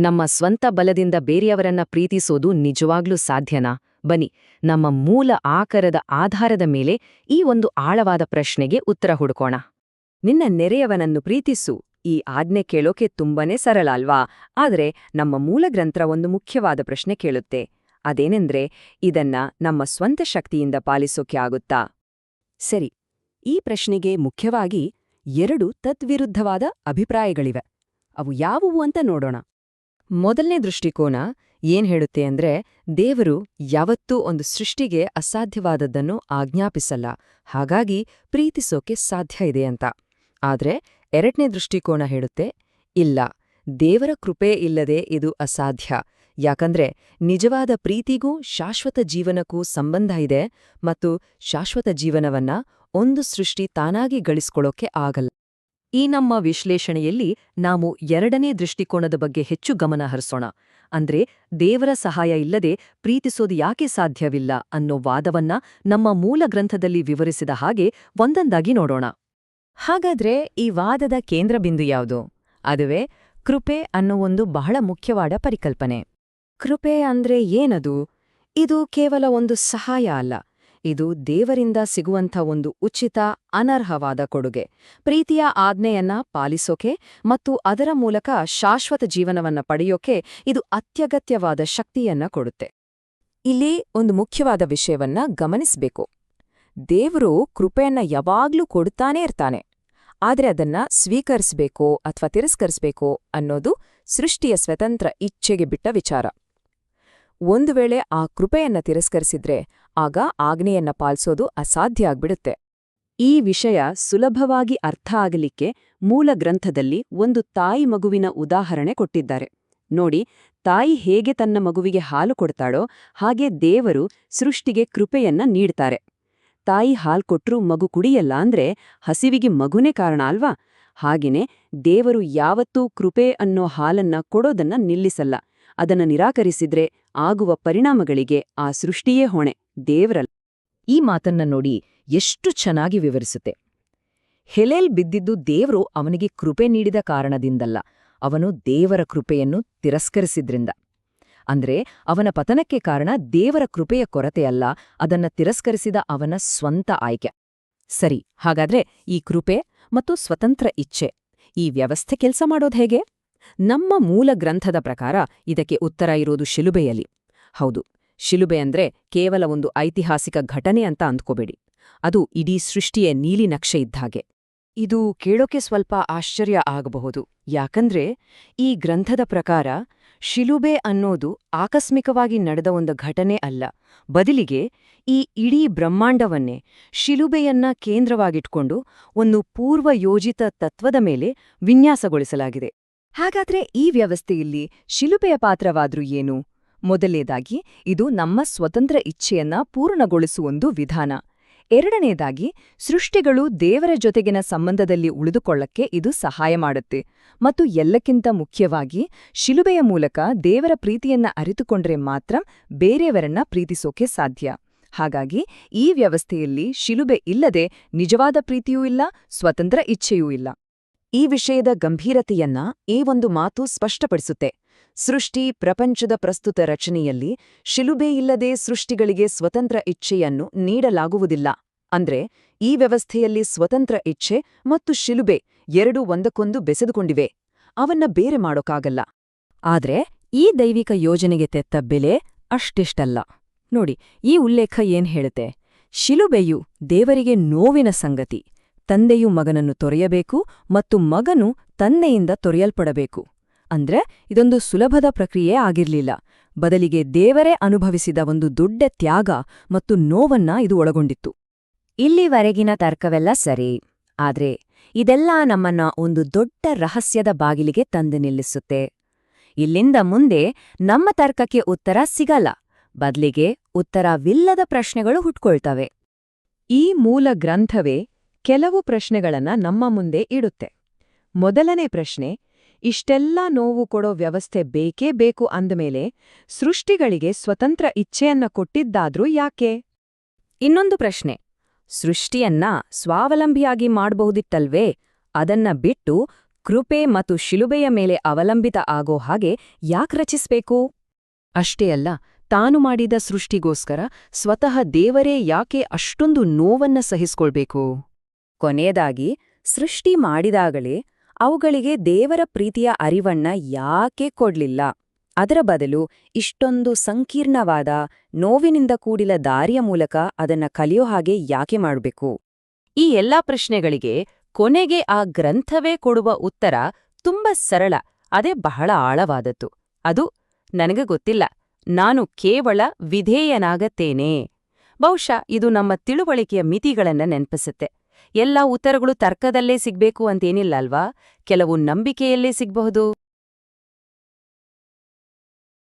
ನಮ್ಮ ಸ್ವಂತ ಬಲದಿಂದ ಬೇರೆಯವರನ್ನ ಪ್ರೀತಿಸೋದು ನಿಜವಾಗ್ಲೂ ಸಾಧ್ಯನಾ? ಬನ್ನಿ, ನಮ್ಮ ಮೂಲ ಆಕರದ ಆಧಾರದ ಮೇಲೆ ಈ ಒಂದು ಆಳವಾದ ಪ್ರಶ್ನೆಗೆ ಉತ್ತರ ಹುಡುಕೋಣ. ನಿನ್ನ ನೆರೆಯವನನ್ನು ಪ್ರೀತಿಸು. ಈ ಆಜ್ಞೆ ಕೇಳೋಕೆ ತುಂಬನೇ ಸರಳ ಅಲ್ವಾ? ಆದರೆ ನಮ್ಮ ಮೂಲ ಗ್ರಂಥ ಒಂದು ಮುಖ್ಯವಾದ ಪ್ರಶ್ನೆ ಕೇಳುತ್ತೆ. ಅದೇನೆಂದ್ರೆ, ಇದನ್ನ ನಮ್ಮ ಸ್ವಂತ ಶಕ್ತಿಯಿಂದ ಪಾಲಿಸೋಕೆ ಆಗುತ್ತಾ? ಸರಿ, ಈ ಪ್ರಶ್ನೆಗೆ ಮುಖ್ಯವಾಗಿ ಎರಡು ತದ್ವಿರುದ್ಧವಾದ ಅಭಿಪ್ರಾಯಗಳಿವೆ. ಅವು ಯಾವುವು ಅಂತ ನೋಡೋಣ. ಮೊದಲನೇ ದೃಷ್ಟಿಕೋನ ಏನ್ ಹೇಳುತ್ತೆ ಅಂದ್ರೆ ದೇವರು ಯಾವತ್ತೂ ಒಂದು ಸೃಷ್ಟಿಗೆ ಅಸಾಧ್ಯವಾದದ್ದನ್ನು ಆಜ್ಞಾಪಿಸಲ್ಲ. ಹಾಗಾಗಿ ಪ್ರೀತಿಸೋಕೆ ಸಾಧ್ಯ ಇದೆ ಅಂತ. ಆದ್ರೆ ಎರಡನೇ ದೃಷ್ಟಿಕೋನ ಹೇಳುತ್ತೆ, ಇಲ್ಲ, ದೇವರ ಕೃಪೆ ಇಲ್ಲದೆ ಇದು ಅಸಾಧ್ಯ. ಯಾಕಂದ್ರೆ ನಿಜವಾದ ಪ್ರೀತಿಗೂ ಶಾಶ್ವತ ಜೀವನಕ್ಕೂ ಸಂಬಂಧ ಇದೆ ಮತ್ತು ಶಾಶ್ವತ ಜೀವನವನ್ನ ಒಂದು ಸೃಷ್ಟಿ ತಾನಾಗಿ ಗಳಿಸ್ಕೊಳ್ಳೋಕೆ ಆಗಲ್ಲ. ಈ ನಮ್ಮ ವಿಶ್ಲೇಷಣೆಯಲ್ಲಿ ನಾವು ಎರಡನೇ ದೃಷ್ಟಿಕೋನದ ಬಗ್ಗೆ ಹೆಚ್ಚು ಗಮನ ಹರಿಸೋಣ. ಅಂದ್ರೆ, ದೇವರ ಸಹಾಯ ಇಲ್ಲದೆ ಪ್ರೀತಿಸೋದು ಯಾಕೆ ಸಾಧ್ಯವಿಲ್ಲ ಅನ್ನೋ ವಾದವನ್ನ ನಮ್ಮ ಮೂಲ ಗ್ರಂಥದಲ್ಲಿ ವಿವರಿಸಿದ ಹಾಗೆ ಒಂದೊಂದಾಗಿ ನೋಡೋಣ. ಹಾಗಾದ್ರೆ ಈ ವಾದದ ಕೇಂದ್ರಬಿಂದು ಯಾವುದು? ಅದುವೇ, ಕೃಪೆ ಅನ್ನೋ ಒಂದು ಬಹಳ ಮುಖ್ಯವಾದ ಪರಿಕಲ್ಪನೆ. ಕೃಪೆ ಅಂದ್ರೆ ಏನದು? ಇದು ಕೇವಲ ಒಂದು ಸಹಾಯ ಅಲ್ಲ. ಇದು ದೇವರಿಂದ ಸಿಗುವಂಥ ಒಂದು ಉಚಿತ, ಅನರ್ಹವಾದ ಕೊಡುಗೆ. ಪ್ರೀತಿಯ ಆಜ್ಞೆಯನ್ನ ಪಾಲಿಸೋಕೆ ಮತ್ತು ಅದರ ಮೂಲಕ ಶಾಶ್ವತ ಜೀವನವನ್ನ ಪಡೆಯೋಕೆ ಇದು ಅತ್ಯಗತ್ಯವಾದ ಶಕ್ತಿಯನ್ನ ಕೊಡುತ್ತೆ. ಇಲ್ಲಿ ಒಂದು ಮುಖ್ಯವಾದ ವಿಷಯವನ್ನ ಗಮನಿಸಬೇಕು. ದೇವರು ಕೃಪೆಯನ್ನ ಯಾವಾಗ್ಲೂ ಕೊಡುತ್ತಾನೇ ಇರ್ತಾನೆ. ಆದರೆ ಅದನ್ನ ಸ್ವೀಕರಿಸಬೇಕೋ ಅಥವಾ ತಿರಸ್ಕರಿಸಬೇಕೋ ಅನ್ನೋದು ಸೃಷ್ಟಿಯ ಸ್ವತಂತ್ರ ಇಚ್ಛೆಗೆ ಬಿಟ್ಟ ವಿಚಾರ. ಒಂದು ವೇಳೆ ಆ ಕೃಪೆಯನ್ನ ತಿರಸ್ಕರಿಸಿದ್ರೆ ಆಗ ಆಜ್ಞೆಯನ್ನ ಪಾಲಿಸೋದು ಅಸಾಧ್ಯ ಆಗ್ಬಿಡುತ್ತೆ. ಈ ವಿಷಯ ಸುಲಭವಾಗಿ ಅರ್ಥ ಆಗಲಿಕ್ಕೆ ಮೂಲ ಗ್ರಂಥದಲ್ಲಿ ಒಂದು ತಾಯಿ ಮಗುವಿನ ಉದಾಹರಣೆ ಕೊಟ್ಟಿದ್ದಾರೆ. ನೋಡಿ, ತಾಯಿ ಹೇಗೆ ತನ್ನ ಮಗುವಿಗೆ ಹಾಲು ಕೊಡ್ತಾಳೋ ಹಾಗೆ ದೇವರು ಸೃಷ್ಟಿಗೆ ಕೃಪೆಯನ್ನ ನೀಡ್ತಾರೆ. ತಾಯಿ ಹಾಲು ಕೊಟ್ರೂ ಮಗು ಕುಡಿಯಲ್ಲ ಅಂದ್ರೆ ಹಸಿವಿಗೆ ಮಗುನೇ ಕಾರಣ ಅಲ್ವಾ? ಹಾಗೆಯೇ ದೇವರು ಯಾವತ್ತೂ ಕೃಪೆ ಅನ್ನೋ ಹಾಲನ್ನ ಕೊಡೋದನ್ನ ನಿಲ್ಲಿಸಲ್ಲ. ಅದನ್ನ ನಿರಾಕರಿಸಿದ್ರೆ ಆಗುವ ಪರಿಣಾಮಗಳಿಗೆ ಆ ಸೃಷ್ಟಿಯೇ ಹೊಣೆ. ದೇವರಲ್ಲ. ಈ ಮಾತನ್ನ ನೋಡಿ ಎಷ್ಟು ಚೆನ್ನಾಗಿ ವಿವರಿಸುತ್ತೆ. ಹೆಲೇಲ್ ಬಿದ್ದಿದ್ದು ದೇವರು ಅವನಿಗೆ ಕೃಪೆ ನೀಡಿದ ಕಾರಣದಿಂದಲ್ಲ, ಅವನು ದೇವರ ಕೃಪೆಯನ್ನು ತಿರಸ್ಕರಿಸಿದ್ರಿಂದ. ಅಂದ್ರೆ ಅವನ ಪತನಕ್ಕೆ ಕಾರಣ ದೇವರ ಕೃಪೆಯ ಕೊರತೆಯಲ್ಲ ಅದನ್ನ ತಿರಸ್ಕರಿಸಿದ ಅವನ ಸ್ವಂತ ಆಯ್ಕೆ. ಸರಿ, ಹಾಗಾದ್ರೆ ಈ ಕೃಪೆ ಮತ್ತು ಸ್ವತಂತ್ರ ಇಚ್ಛೆ, ಈ ವ್ಯವಸ್ಥೆ ಕೆಲಸ ಮಾಡೋದು ಹೇಗೆ? ನಮ್ಮ ಮೂಲ ಗ್ರಂಥದ ಪ್ರಕಾರ ಇದಕ್ಕೆ ಉತ್ತರ ಇರೋದು ಶಿಲುಬೆಯಲ್ಲಿ. ಹೌದು ಶಿಲುಬೆ ಅಂದ್ರೆ ಕೇವಲ ಒಂದು ಐತಿಹಾಸಿಕ ಘಟನೆ ಅಂತ ಅಂದ್ಕೋಬೇಡಿ. ಅದು ಇಡೀ ಸೃಷ್ಟಿಯ ನೀಲಿ ನಕ್ಷೆ ಇದ್ದಾಗೆ ಇದು ಕೇಳೋಕೆ ಸ್ವಲ್ಪ ಆಶ್ಚರ್ಯ ಆಗಬಹುದು. ಯಾಕಂದ್ರೆ ಈ ಗ್ರಂಥದ ಪ್ರಕಾರ ಶಿಲುಬೆ ಅನ್ನೋದು ಆಕಸ್ಮಿಕವಾಗಿ ನಡೆದ ಒಂದು ಘಟನೆ ಅಲ್ಲ. ಬದಲಿಗೆ ಈ ಇಡೀ ಬ್ರಹ್ಮಾಂಡವನ್ನೇ ಶಿಲುಬೆಯನ್ನ ಕೇಂದ್ರವಾಗಿಟ್ಕೊಂಡು ಒಂದು ಪೂರ್ವಯೋಜಿತ ತತ್ವದ ಮೇಲೆ ವಿನ್ಯಾಸಗೊಳಿಸಲಾಗಿದೆ. ಹಾಗಾದ್ರೆ ಈ ವ್ಯವಸ್ಥೆಯಲ್ಲಿ ಶಿಲುಬೆಯ ಪಾತ್ರವಾದ್ರೂ ಏನು? ಮೊದಲನೇದಾಗಿ ಇದು ನಮ್ಮ ಸ್ವತಂತ್ರ ಇಚ್ಛೆಯನ್ನ ಪೂರ್ಣಗೊಳಿಸುವೊಂದು ವಿಧಾನ. ಎರಡನೇದಾಗಿ, ಸೃಷ್ಟಿಗಳು ದೇವರ ಜೊತೆಗಿನ ಸಂಬಂಧದಲ್ಲಿ ಉಳಿದುಕೊಳ್ಳಕ್ಕೆ ಇದು ಸಹಾಯ ಮಾಡುತ್ತೆ. ಮತ್ತು ಎಲ್ಲಕ್ಕಿಂತ ಮುಖ್ಯವಾಗಿ, ಶಿಲುಬೆಯ ಮೂಲಕ ದೇವರ ಪ್ರೀತಿಯನ್ನ ಅರಿತುಕೊಂಡ್ರೆ ಮಾತ್ರ ಬೇರೆಯವರನ್ನ ಪ್ರೀತಿಸೋಕೆ ಸಾಧ್ಯ. ಹಾಗಾಗಿ, ಈ ವ್ಯವಸ್ಥೆಯಲ್ಲಿ ಶಿಲುಬೆ ಇಲ್ಲದೆ ನಿಜವಾದ ಪ್ರೀತಿಯೂ ಇಲ್ಲ, ಸ್ವತಂತ್ರ ಇಚ್ಛೆಯೂ ಇಲ್ಲ. ಈ ವಿಷಯದ ಗಂಭೀರತೆಯನ್ನ ಈ ಒಂದು ಮಾತು ಸ್ಪಷ್ಟಪಡಿಸುತ್ತೆ. ಸೃಷ್ಟಿ ಪ್ರಪಂಚದ ಪ್ರಸ್ತುತ ರಚನೆಯಲ್ಲಿ ಶಿಲುಬೆಯಿಲ್ಲದೆ ಸೃಷ್ಟಿಗಳಿಗೆ ಸ್ವತಂತ್ರ ಇಚ್ಛೆಯನ್ನು ನೀಡಲಾಗುವುದಿಲ್ಲ. ಅಂದ್ರೆ, ಈ ವ್ಯವಸ್ಥೆಯಲ್ಲಿ ಸ್ವತಂತ್ರ ಇಚ್ಛೆ ಮತ್ತು ಶಿಲುಬೆ ಎರಡೂ ಒಂದಕ್ಕೊಂದು ಬೆಸೆದುಕೊಂಡಿವೆ. ಅವನ್ನ ಬೇರೆ ಮಾಡೋಕಾಗಲ್ಲ ಆದ್ರೆ, ಈ ದೈವಿಕ ಯೋಜನೆಗೆ ತೆತ್ತ ಬೆಲೆ ಅಷ್ಟಿಷ್ಟಲ್ಲ. ನೋಡಿ, ಈ ಉಲ್ಲೇಖ ಏನ್ ಹೇಳುತ್ತೆ? ಶಿಲುಬೆಯು ದೇವರಿಗೆ ನೋವಿನ ಸಂಗತಿ, ತಂದೆಯು ಮಗನನ್ನು ತೊರೆಯಬೇಕು ಮತ್ತು ಮಗನು ತಂದೆಯಿಂದ ತೊರೆಯಲ್ಪಡಬೇಕು. ಅಂದ್ರೆ ಇದೊಂದು ಸುಲಭದ ಪ್ರಕ್ರಿಯೆ ಆಗಿರ್ಲಿಲ್ಲ. ಬದಲಿಗೆ ದೇವರೇ ಅನುಭವಿಸಿದ ಒಂದು ದೊಡ್ಡ ತ್ಯಾಗ ಮತ್ತು ನೋವನ್ನ ಇದು ಒಳಗೊಂಡಿತ್ತು. ಇಲ್ಲಿವರೆಗಿನ ತರ್ಕವೆಲ್ಲ ಸರಿ, ಆದ್ರೆ ಇದೆಲ್ಲ ನಮ್ಮನ್ನ ಒಂದು ದೊಡ್ಡ ರಹಸ್ಯದ ಬಾಗಿಲಿಗೆ ತಂದು ನಿಲ್ಲಿಸುತ್ತೆ. ಇಲ್ಲಿಂದ ಮುಂದೆ ನಮ್ಮ ತರ್ಕಕ್ಕೆ ಉತ್ತರ ಸಿಗಲ್ಲ, ಬದಲಿಗೆ ಉತ್ತರವಿಲ್ಲದ ಪ್ರಶ್ನೆಗಳು ಹುಟ್ಕೊಳ್ತವೆ. ಈ ಮೂಲ ಗ್ರಂಥವೇ ಕೆಲವು ಪ್ರಶ್ನೆಗಳನ್ನ ನಮ್ಮ ಮುಂದೆ ಇಡುತ್ತೆ. ಮೊದಲನೇ ಪ್ರಶ್ನೆ ಇಷ್ಟೆಲ್ಲ ನೋವು ಕೊಡೋ ವ್ಯವಸ್ಥೆ ಬೇಕೇ ಬೇಕು ಅಂದಮೇಲೆ ಸೃಷ್ಟಿಗಳಿಗೆ ಸ್ವತಂತ್ರ ಇಚ್ಛೆಯನ್ನ ಕೊಟ್ಟಿದ್ದಾದ್ರೂ ಯಾಕೆ? ಇನ್ನೊಂದು ಪ್ರಶ್ನೆ. ಸೃಷ್ಟಿಯನ್ನ ಸ್ವಾವಲಂಬಿಯಾಗಿ ಮಾಡಬಹುದಿತ್ತಲ್ವೇ? ಅದನ್ನ ಬಿಟ್ಟು ಕೃಪೆ ಮತ್ತು ಶಿಲುಬೆಯ ಮೇಲೆ ಅವಲಂಬಿತ ಆಗೋ ಹಾಗೆ ಯಾಕ್ ರಚಿಸ್ಬೇಕು? ಅಷ್ಟೇ ಅಲ್ಲ, ತಾನು ಮಾಡಿದ ಸೃಷ್ಟಿಗೋಸ್ಕರ ಸ್ವತಃ ದೇವರೇ ಯಾಕೆ ಅಷ್ಟೊಂದು ನೋವನ್ನ ಸಹಿಸ್ಕೊಳ್ಬೇಕು? ಕೊನೆಯದಾಗಿ, ಸೃಷ್ಟಿ ಮಾಡಿದಾಗಲೇ ಅವುಗಳಿಗೆ ದೇವರ ಪ್ರೀತಿಯ ಅರಿವನ್ನ ಯಾಕೆ ಕೊಡ್ಲಿಲ್ಲ? ಅದರ ಬದಲು ಇಷ್ಟೊಂದು ಸಂಕೀರ್ಣವಾದ ನೋವಿನಿಂದ ಕೂಡಿದ ದಾರಿಯ ಮೂಲಕ ಅದನ್ನ ಕಲಿಯೋ ಹಾಗೆ ಯಾಕೆ ಮಾಡಬೇಕು? ಈ ಎಲ್ಲಾ ಪ್ರಶ್ನೆಗಳಿಗೆ ಕೊನೆಗೆ ಆ ಗ್ರಂಥವೇ ಕೊಡುವ ಉತ್ತರ ತುಂಬಾ ಸರಳ, ಅದೇ ಬಹಳ ಆಳವಾದದ್ದು. ಅದು, ನನಗೆ ಗೊತ್ತಿಲ್ಲ, ನಾನು ಕೇವಲ ವಿಧೇಯನಾಗತ್ತೇನೆ. ಬಹುಶಃ ಇದು ನಮ್ಮ ತಿಳುವಳಿಕೆಯ ಮಿತಿಗಳನ್ನ ನೆನಪಿಸುತ್ತೆ. ಎಲ್ಲ ಉತ್ತರಗಳು ತರ್ಕದಲ್ಲೇ ಸಿಗ್ಬೇಕು ಅಂತೇನಿಲ್ಲ ಅಲ್ವಾ? ಕೆಲವು ನಂಬಿಕೆಯಲ್ಲೇ ಸಿಗ್ಬಹುದು.